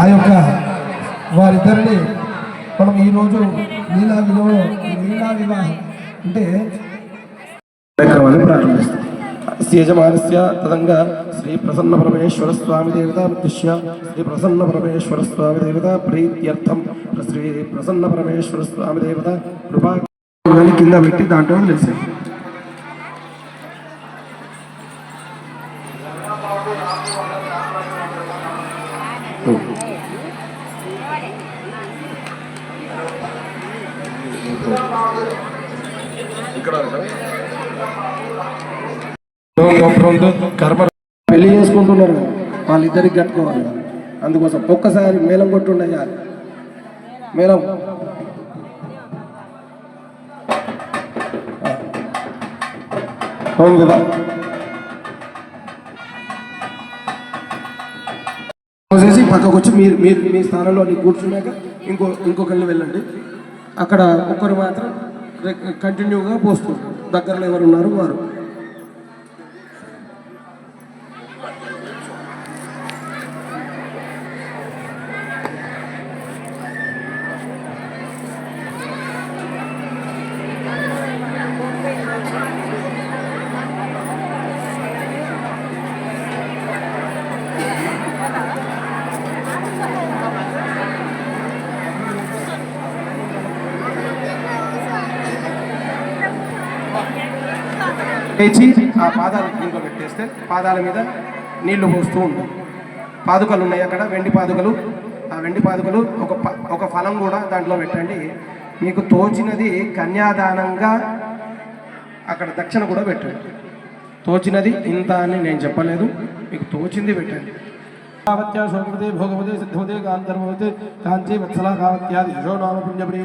ఆ యొక్క వారిద్దరిని మనం ఈరోజు లీలా వివాహం లీలా వివాహం అంటే కార్యక్రమాన్ని ప్రారంభిస్తాం. యజమానస్య తదంగా శ్రీ ప్రసన్న పరమేశ్వర స్వామి దేవత ఉద్దేశ్య శ్రీ ప్రసన్న పరమేశ్వర స్వామి దేవత ప్రీత్యర్థం. శ్రీ ప్రసన్న పరమేశ్వర స్వామి దేవత కృపా కింద పెట్టి దాంట్లో ఇక్కడ కర్మ పెళ్ళి చేసుకుంటున్నారు వాళ్ళిద్దరికి కట్టుకోవాలి అందుకోసం ఒక్కసారి మేళం కొట్టుండయ్యా మేళం. అవును కదా. చేసి పక్కకు వచ్చి మీరు మీరు మీ స్థానంలో అన్ని కూర్చున్నాక ఇంకో ఇంకొకరిని వెళ్ళండి. అక్కడ ఒక్కరు మాత్రం కంటిన్యూగా పోస్తారు దగ్గరలో ఎవరు ఉన్నారు వారు. లేచి ఆ పాదాలు దీంట్లో పెట్టేస్తే పాదాల మీద నీళ్ళు పోస్తూ ఉంటాం పాదుకలు ఉన్నాయి అక్కడ వెండి పాదుకలు. ఆ వెండి పాదుకలు ఒక ఒక ఫలం కూడా దాంట్లో పెట్టండి. మీకు తోచినది కన్యాదానంగా అక్కడ దక్షిణ కూడా పెట్టండి. తోచినది ఇంత అని నేను చెప్పలేదు. మీకు తోచింది పెట్టండి. కావత్య శోభవతే భోగవతే సిద్ధవతే కాంతర్వతే కాంచీ వత్సల కావత్యాది యశో నామ పుణ్యప్రియ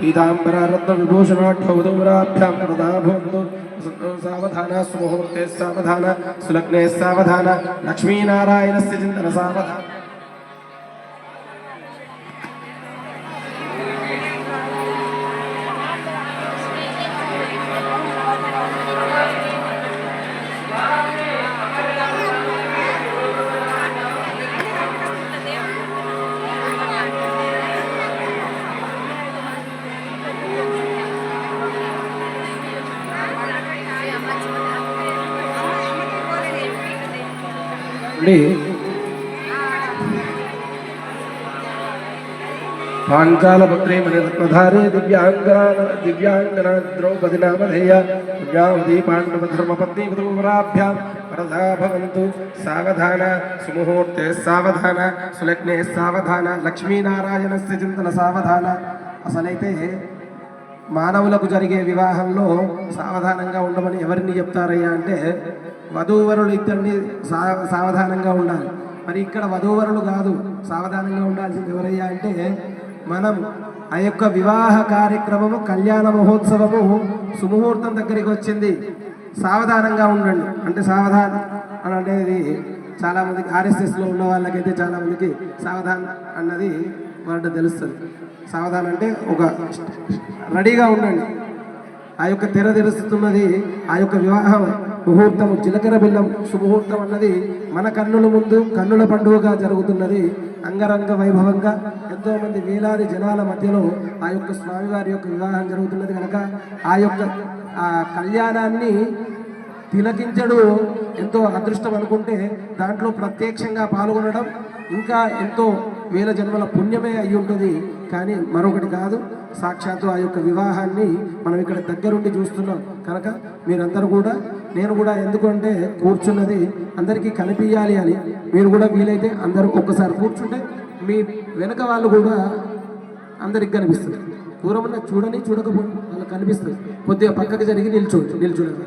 భూమిపాల పీతాంబరరత్న విభూషణాఢ్యౌదౌరాభ్యాం వరదా భవంతు సావధాన సుముహూర్తే సావధాన సులగ్నే సావధాన లక్ష్మీనారాయణస్య చింతన సావధాన అండి పాంచాలపుత్రే మణిరత్నధారే దివ్యాంగన ద్రౌపది నామధేయ దివ్యావతి పాండవధర్మపత్ని ధర్మపత్ని వరదా భవంతు సావధాన సుముహూర్తే సావధాన సులగ్నే సావధాన లక్ష్మీనారాయణస్య చింతన సావధాన. అసలైతే మానవులకు జరిగే వివాహంలో సావధానంగా ఉండమని ఎవరిని చెప్తారయ్యా అంటే వధూవరులు ఇద్దరిని సా సావధానంగా ఉండాలి. మరి ఇక్కడ వధూవరులు కాదు సావధానంగా ఉండాల్సింది ఎవరయ్యా అంటే మనం ఆ యొక్క వివాహ కార్యక్రమము కళ్యాణ మహోత్సవము సుముహూర్తం దగ్గరికి వచ్చింది. సావధానంగా ఉండండి. అంటే సావధానం అని అనేది చాలామందికి ఆర్ఎస్ఎస్లో ఉన్న వాళ్ళకైతే చాలామందికి సావధాన్ అన్నది వర్డ్ తెలుస్తుంది. సావధాన్ అంటే ఒక రెడీగా ఉండండి. ఆ యొక్క తెర తెరుస్తున్నది ఆ యొక్క వివాహం ముహూర్తం జీలకర్ర బెల్లం శుభముహూర్తం అన్నది మన కన్నుల ముందు కన్నుల పండుగగా జరుగుతున్నది. అంగరంగ వైభవంగా ఎంతోమంది వేలాది జనాల మధ్యలో ఆ యొక్క స్వామివారి యొక్క వివాహం జరుగుతున్నది కనుక ఆ యొక్క ఆ కళ్యాణాన్ని తిలకించడు ఎంతో అదృష్టం అనుకుంటే దాంట్లో ప్రత్యక్షంగా పాల్గొనడం ఇంకా ఎంతో వేల జన్మల పుణ్యమే అయి ఉంటుంది కానీ మరొకటి కాదు సాక్షాత్తు ఆ యొక్క వివాహాన్ని మనం ఇక్కడ దగ్గరుండి చూస్తున్నాం. కనుక మీరందరూ కూడా నేను కూడా ఎందుకంటే కూర్చున్నది అందరికీ కనిపించాలి అని మీరు కూడా వీలైతే అందరూ ఒక్కసారి కూర్చుంటే మీ వెనక వాళ్ళు కూడా అందరికి కనిపిస్తుంది. దూరం ఉన్న చూడని చూడకపో వాళ్ళకి కనిపిస్తుంది. కొద్దిగా పక్కకి జరిగి నిల్చోండి నిల్చోండి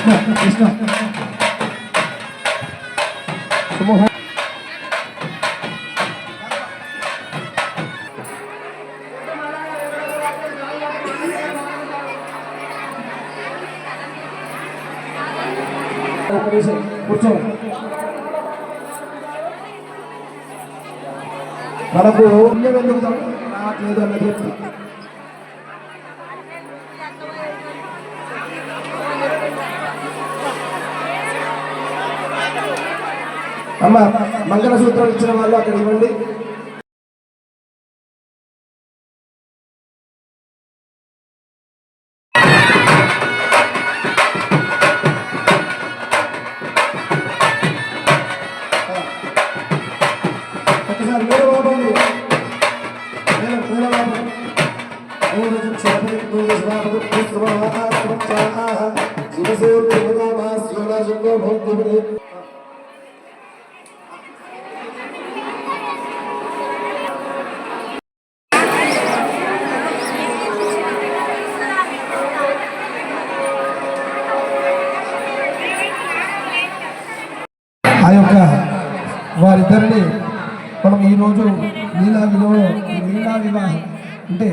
కృష్ణ కృష్ణ కూర్చోండి. మనకు పుణ్యం ఎందుకు రావట్లేదు అన్నది చెప్తాను అమ్మ మంగళసూత్రం ఇచ్చిన వాళ్ళు అక్కడ ఇవ్వండి. Thank you. వారిద్దరిని మనం ఈరోజు లీలా విలువ లీలా వివాహం అంటే